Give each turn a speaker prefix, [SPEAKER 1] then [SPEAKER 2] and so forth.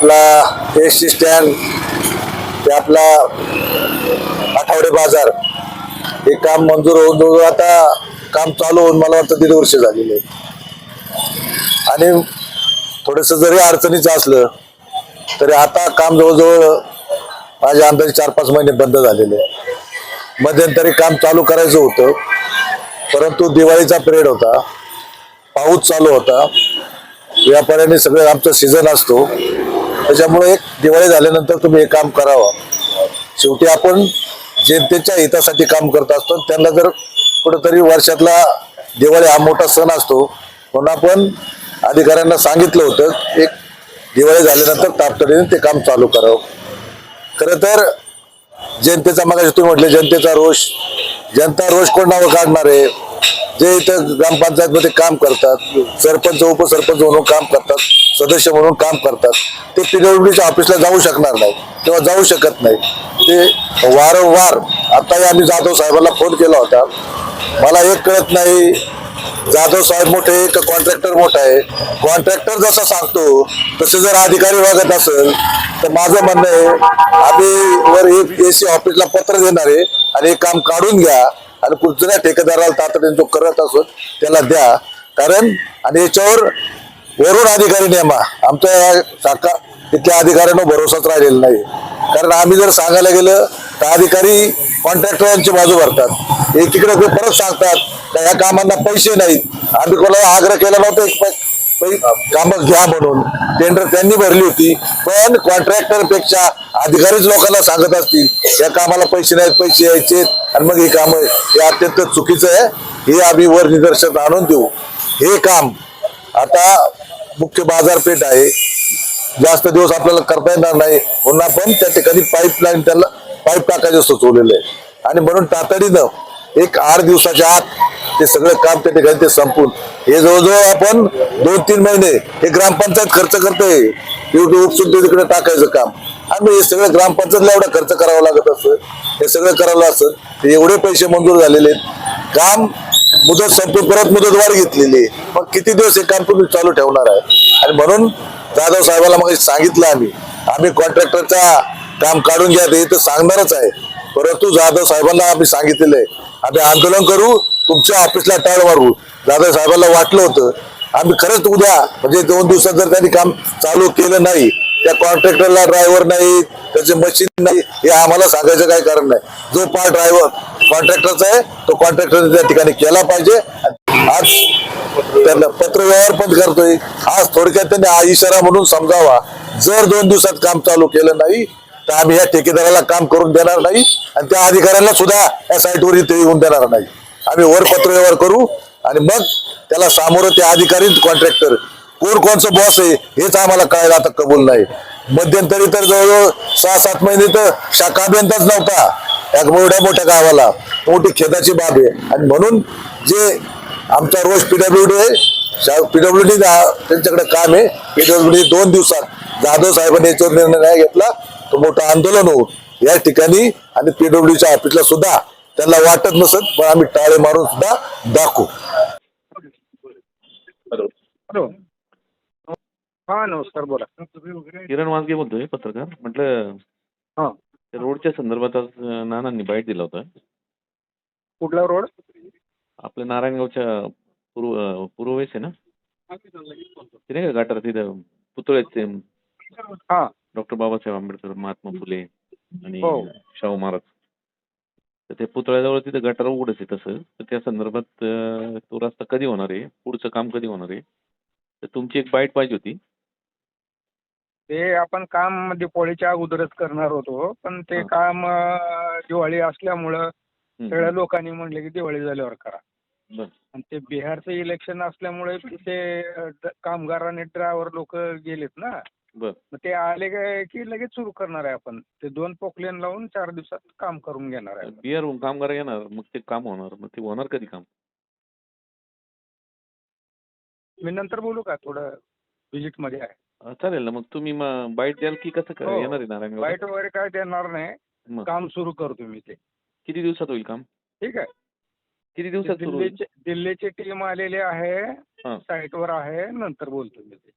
[SPEAKER 1] आपला S T stand ते आपला आठवडे बाजार हे काम मंजूर होऊन जवळजवळ आता काम चालू होऊन मला वाटतं दीड वर्ष झालेले आणि थोडंसं जरी अडचणीचं असलं तरी आता काम जवळजवळ माझ्या अंदाजे चार पाच महिने बंद झालेले आहे मध्यंतरी काम चालू करायचं होतं परंतु दिवाळीचा पिरियड होता पाऊस चालू होता. व्यापाऱ्यांनी सगळं आमचा सीझन असतो. त्याच्यामुळे एक दिवाळी झाल्यानंतर तुम्ही हे काम करावं. शेवटी आपण जनतेच्या हितासाठी काम करत असतो त्यांना जर कुठंतरी वर्षातला दिवाळी हा मोठा सण असतो म्हणून आपण अधिकाऱ्यांना सांगितलं होतं एक दिवाळी झाल्यानंतर तातडीने ते काम चालू करावं. खरं तर जनतेचा मग तुम्ही म्हटले जनतेचा रोष जनता रोष कोण नावं काढणार आहे जे इथं ग्रामपंचायत मध्ये काम करतात सरपंच उपसरपंच म्हणून काम करतात सदस्य म्हणून काम करतात ते पीडब्ल्यूडीच्या ऑफिसला जाऊ शकणार नाही किंवा जाऊ शकत नाही. ते वारंवार आताही आम्ही जाधव साहेबांना फोन केला होता. मला एक कळत नाही जाधव साहेब मोठे का कॉन्ट्रॅक्टर मोठा आहे. कॉन्ट्रॅक्टर जसा सांगतो तसे जर अधिकारी वागत असेल तर माझं म्हणणं आहे आम्ही वर ए सी ऑफिसला पत्र देणार आहे आणि हे काम काढून घ्या आणि कुठल्या ठेकेदाराला तातडीने जो करत असो त्याला द्या. कारण आणि याच्यावर वरून अधिकारी नेमा. आमच्या या शाखा इथल्या अधिकाऱ्यांना भरोसाच राहिलेला नाही. कारण आम्ही जर सांगायला गेलं तर अधिकारी कॉन्ट्रॅक्टरांची बाजू भरतात. एकीकडे ते परत सांगतात का या कामांना पैसे नाहीत. आम्ही कोणाला आग्रह केला नव्हता एक पै- कामं घ्या म्हणून. टेंडर त्यांनी भरली होती पण कॉन्ट्रॅक्टरपेक्षा अधिकारीच लोकांना सांगत असतील या कामाला पैसे नाहीत पैसे यायचे आणि मग हे कामं हे अत्यंत चुकीचं आहे. हे आम्ही वर निदर्शन आणून देऊ. हे काम आता मुख्य बाजारपेठ आहे. जास्त दिवस आपल्याला करता येणार नाही. म्हणून आपण त्या ठिकाणी पाईपलाईन त्याला पाईप टाकायचं सुचवलेलं. आहे आणि म्हणून तातडीनं एक आठ दिवसाच्या आत ते सगळं काम त्या ठिकाणी ते संपून. हे जवळजवळ आपण दोन तीन महिने हे ग्रामपंचायत खर्च करते. युट्यूब उपसून ते तिकडे टाकायचं काम. आणि हे सगळं ग्रामपंचायतला एवढा खर्च करावा लागत असतं हे सगळं करावं असतं एवढे पैसे मंजूर झालेले आहेत. काम मुदत संपून परत मुदतवाढ घेतलेली आहे. मग किती दिवस हे काम तुम्ही चालू ठेवणार आहे? आणि म्हणून जाधव साहेबाला मग सांगितलं आम्ही. आम्ही कॉन्ट्रॅक्टरचा काम काढून घ्या ते तर सांगणारच आहे. परंतु जाधव साहेबांना आम्ही सांगितलेलं आहे. आम्ही आंदोलन करू तुमच्या ऑफिसला टाळ मारू. जाधव साहेबांना वाटलं होतं. आम्ही खरंच उद्या म्हणजे दोन दिवसात जर त्यांनी काम चालू केलं नाही त्या कॉन्ट्रॅक्टरला ड्रायव्हर नाही त्याचे मशीन नाही हे आम्हाला सांगायचं काही कारण नाही. जो पार्ट ड्रायव्हर कॉन्ट्रॅक्टरचा आहे तो कॉन्ट्रॅक्टर त्या ठिकाणी केला पाहिजे. आज त्यांना पत्र व्यवहार पण करतोय. आज थोडक्यात त्यांनी हा इशारा म्हणून समजावा. जर दोन दिवसात काम चालू केलं नाही तर आम्ही या ठेकेदाराला काम करून देणार नाही आणि त्या अधिकाऱ्यांना सुद्धा या साईटवर इथे येऊन देणार नाही. आम्ही वरपत्र व्यवहार करू आणि मग त्याला सामोरं त्या अधिकारी कॉन्ट्रॅक्टर कोण कोणचं बॉस आहे हेच आम्हाला कळायला आता कबूल नाही. मध्यंतरी तर जवळजवळ सहा सात महिने तर शाखा अभियंताच नव्हता. या एवढ्या मोठ्या गावाला. मोठी खेदाची बाब आहे. आणि म्हणून जे आमचा रोज पीडब्ल्यूडी आहे पीडब्ल्यूडी त्यांच्याकडे काम आहे. पीडब्ल्यूडी दोन दिवसात जाधव साहेबांनी याच्यावर निर्णय नाही घेतला. तो मोठं आंदोलन होऊन या ठिकाणी आणि पीडब्ल्यूडीच्या ऑफिसला सुद्धा त्यांना वाटत नसत पण आम्ही टाळे मारून सुद्धा दाखवू.
[SPEAKER 2] हॅलो.
[SPEAKER 3] हॅलो. हा नमस्कार बोला.
[SPEAKER 2] किरण वाजगे बोलतोय पत्रकार. म्हटलं
[SPEAKER 3] हा.
[SPEAKER 2] त्या रोडच्या संदर्भात आज अं, नानांनी बाईट दिला होता.
[SPEAKER 3] कुठला रोड?
[SPEAKER 2] आपल्या नारायणगावच्या पूर्व अं, पूर्वेस आहे ना? ते नाही का गटार तिथं पुतळे आहेत ते.
[SPEAKER 3] हा.
[SPEAKER 2] डॉक्टर बाबासाहेब आंबेडकर महात्मा फुले आणि
[SPEAKER 3] हो.
[SPEAKER 2] शाहू महाराज. तर ते पुतळ्याजवळ तिथं गटार उघडच आहे तसं. तर त्या संदर्भात अं, तो रस्ता कधी होणार आहे? पुढचं काम कधी होणार आहे? तर तुमची एक बाईट पाहिजे होती.
[SPEAKER 3] ते आपण काम दिवाळीच्या अगोदरच करणार होतो. पण ते
[SPEAKER 2] हा.
[SPEAKER 3] काम अं, दिवाळी असल्यामुळं. सगळ्या लोकांनी म्हणले की दिवाळी झाल्यावर करा.
[SPEAKER 2] बरं.
[SPEAKER 3] आणि ते बिहारचं इलेक्शन असल्यामुळे ते अं, ड- कामगार आणि ड्रायव्हर लोक गेलेत ना. मग ते आले काय की लगेच सुरू करणार आहे आपण. ते दोन पोकलेन लावून चार दिवसात काम करून घेणार आहे.
[SPEAKER 2] बिहार कामगार येणार मग ते काम होणार. मग ते होणार कधी काम?
[SPEAKER 3] मी नंतर बोलू का थोडं विजिटमध्ये आहे.
[SPEAKER 2] अं, चालेल ना. मग तुम्ही मग बाईट द्याल की कसं काय
[SPEAKER 3] हो.
[SPEAKER 2] येणार आहे नारायणगाव
[SPEAKER 3] वाईट वगैरे काय देणार नाही. काम सुरू करतो मी ते.
[SPEAKER 2] किती दिवसात होईल काम?
[SPEAKER 3] ठीक आहे.
[SPEAKER 2] किती दिवसात सुरू होईल?
[SPEAKER 3] दिल्लीचे दिल्लीची टीम आलेली आहे.
[SPEAKER 2] हां.
[SPEAKER 3] साईटवर आहे. नंतर बोलतो मी ते.